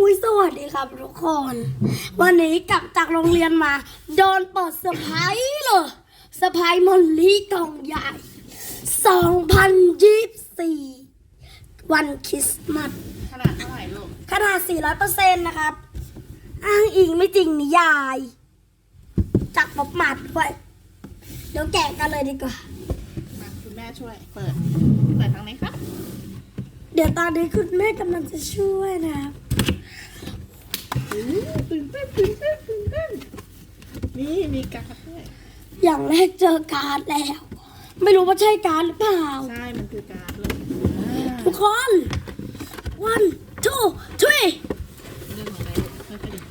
อุ้ยสวัสดีครับทุกคน วันนี้กลับจากโรงเรียนมา โดนเปิดเซอร์ไพรส์เลยเซอร์ไพรส์มอลลี่กล่องใหญ่ 2024 วันคริสต์มาสขนาดเท่าไหร่ลูกขนาด 400%นะครับ อ้างอิงไม่จริงนิยาย จากป๊อปมาดด้วย เดี๋ยวแกะกันเลยดีกว่า มาคุณแม่ช่วย เปิด เปิดทางไหนครับ เดี๋ยวตอนนี้คุณแม่กำลังจะช่วยนะครับ ตื่นเต้นตื่นเต้นตื่นเต้นนี่มีการ์ดด้วยอย่างแรกเจอการ์ดแล้ว ไม่รู้ว่าใช่การ์ดหรือเปล่า ใช่ มันคือการ์ดเลยอ่าทุกคน one two three เรื่องของอะไรลูกค่อยๆดึง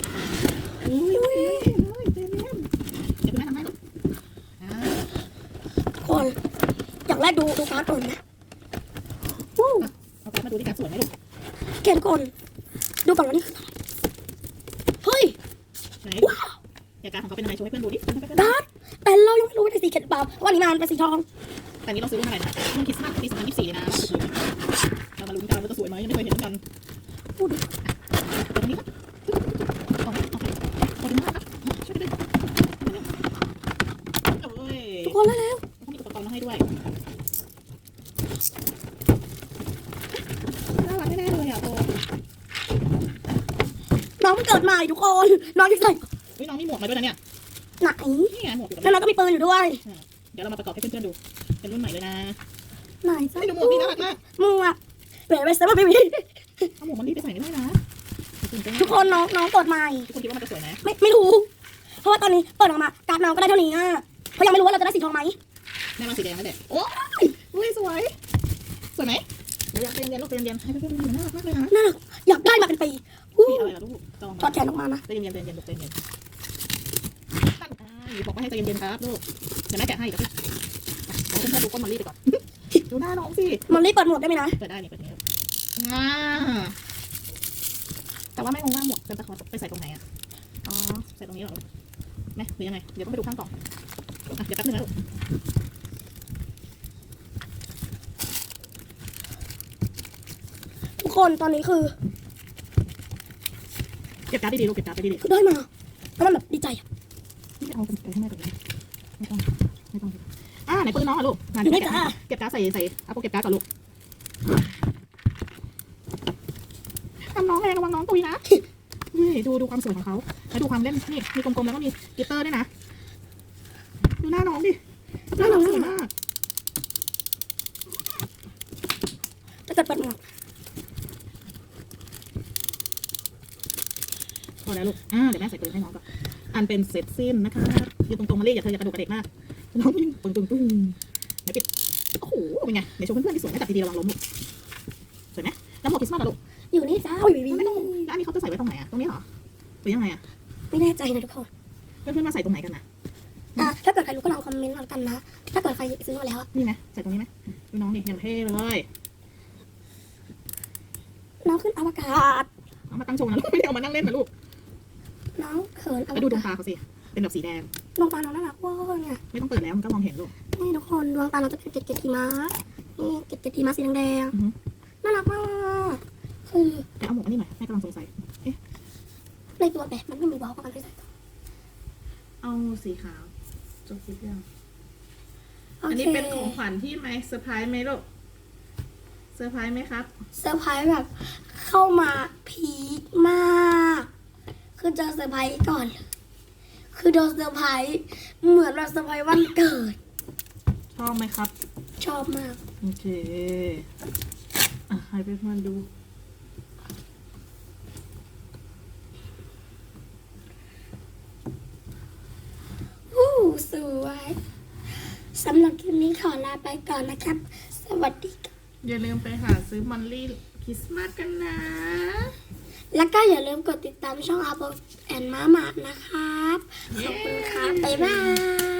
อุ้ยเฮ้ยเต็มเต็มเดี๋ยวคุณแม่ทำให้ลูกอ่าทุกคน อย่างแรกดูดูการ์ดก่อนนะวู้เอาการ์ดมาดูดิการ์ดสวยไหมลูก เกนก่อน ดูก่อนว่านี่คืออะไรเฮ้ยไหนว้าวอยากการ์ดของเขาเป็นอะไรโชว์ให้เพื่อนดูดิการ์ดแต่เรายังไม่รู้ว่าเป็นสีเขียวหรือเปล่าวันนี้มันเป็นสีทอง แต่อันนี้เราซื้อรุ่นอะไรนะรุ่นคริสต์มาสปี2024เลยนะเรามาลุ้นกันว่าจะสวยไหมยังไม่เคยเห็นเหมือนกันพูดดิตรงนี้ครับโอเคโอเคขอบคุณมากครับช่วยกันดึงโอ้ย ทุกคนแล้วแล้ว เขามีอุปกรณ์มาให้ด้วย น่ารักแน่ๆเลยอะโต น้องมันเกิดใหม่ทุกคนน้องที่ใส่เฮ้ยน้องมีหมวกมาด้วยนะเนี่ยไหนนี่ไงหมวกอยู่ตรงแล้วนี้น้องก็มีปืนอยู่ด้วย เดี๋ยวเรามาประกอบให้เพื่อนๆดู เป็นรุ่นใหม่เลยนะไหนจ้ะให้ดูหมวกนี่น่ารักมากหมวกเปลี่ยนไปเซฟไม่มีเอาหมวกมันรีบไปใส่ไม่ได้นะตื่นเต้นทุกคนน้องน้องเกิดใหม่ ทุกคนคิดว่ามันจะสวยไหมไม่ไม่รู้ เพราะว่าตอนนี้เปิดออกมาการ์ดน้องก็ได้เท่านี้อะเพราะยังไม่รู้ว่าเราจะได้สีทองไหมแม่มาสีแดงนั่นแหละโอ้ยอุ้ยสวย สวยไหม เดี๋ยวอยากเรียนๆลูกเรียนๆให้เพื่อนๆดูน่ารักมากเลยนะน่ารักอยากได้มาเป็นปีอู้สีอะไรล่ะลูกจองถอดแขนออกมานะใจเย็นๆใจเย็นๆลูกใจเย็นตั้งอ่าบอกว่าให้ใจเย็นๆครับลูกเดี๋ยวแม่แกะให้เดี๋ยวพี่เอาเพื่อนๆดูก้นมอลลี่ไปก่อนดูหน้าน้องสิมันรีบเปิดหมวกได้ไหมนะ เปิดได้นี่เปิดนี้อ่าแต่ว่าไม่งงว่าหมวกเป็นตะขอไปใส่ตรงไหนอะอ๋อใส่ตรงนี้เหรอไหมหรือยังไงเดี๋ยวต้องไปดูข้างกล่องอะเดี๋ยวแป๊บนึงนะลูก กคนตอนนี้คือเก็บการ์ดดีๆลูกเก็บการ์ดดีคือได้มาแล้วมันแบบดีใจอะๆนี่เอาไปให้แม่ก่อนเลยไม่ต้องไม่ต้องอ่าไหนเปิดน้องอะลูกมาอยู่เดี๋ไหนยวจ้าเก็บการ์ดใส่ใส่เอาพวกเก็บการ์ดก่อนลูกทำน้องแรงระวังน้องตุยนะนี่ดูดูความสวยของเขาแล้วดูความเล่นนี่มีกลมๆแล้วก็มีกลิตเตอร์ด้วยนะ ดูหน้าน้องดิหน้าน้องสวยมากถ้าเกิดเปิดหมวก อแล้วลูก อ่า เดี๋ยวแม่ใส่ปืนให้น้องก่อน อันเป็นเสร็จสิ้นนะคะยืนตรงๆมาเลยอย่าเธออย่ากระดูกกระเดกมาก น้องยิงปึ้งปึ้งปึ้งไหนปิด โอ้โห เป็นไงไหนโชว์เพื่อนๆที่สวยไหมจับดีๆระวังล้มลูกสวยไหมแล้วหมวกคริสต์มาสอะลูกอยู่นี่จ้าอยู่นี่ไม่ต้องแล้วอันนี้เขาจะใส่ไว้ตรงไหนอะตรงนี้เหรอหรือยังไงอะไม่แน่ใจนะทุกคนเพื่อนๆมาใส่ตรงไหนกันนะอะถ้าเกิดใครรู้ก็ลองคอมเมนต์มากันนะ ถ้าเกิดใครซื้อมาแล้วอะนี่ไหมใส่ตรงนี้ไหมดูน้องดิอย่างเท่เลยน้องขึ้นอวกาศเอามาตั้งโชว์นะลูกไม่ได้เอามานั่งเล่นนะลูก น้องเขินอไปวดูดวงกาศตาเขาสิ เป็นแบบสีแดง ดวงตาน้องน่ารักเว้ยเนี่ย ไม่ต้องเปิดแล้วมันก็มองเห็นลูก นี่ทุกคนดวงตาน้องจะเป็นเกล็ดเกล็ดหิมะนี่เกล็ดเกล็ดหิมะสีแดงอือฮึ ๆน่ารักมาก คือแต่เอาหมวกอันนี้หน่อยแม่กำลังสงสัย ในตัวแบบมันไม่มีบล็อกประกันที่ใส่เอาสีขาวจบคลิปยังโออันเคนี้เป็นของขวัญที่ไหมเซอร์ไพรส์ไหมลูก เซอร์ไพรส์ไหมครับ เซอร์ไพรส์แบบเข้ามาพีคมาก คือเจอเซอร์ไพรส์ก่อนเลยคือโดนเซอร์ไพรส์เหมือนเราเซอร์ไพรส์วันเกิด ชอบไหมครับ ชอบมาก โอเค อะให้เพื่อนๆดู วู้สวยสำหรับคลิปนี้ขอลาไปก่อนนะครับ สวัสดีค่ะอย่าลืมไปหาซื้อมันลี่คริสต์มาสกันนะ แล้วก็อย่าลืมกดติดตามช่องอาโบแอนมาหมานะครับ ขอบคุณครับ บ๊ายบาย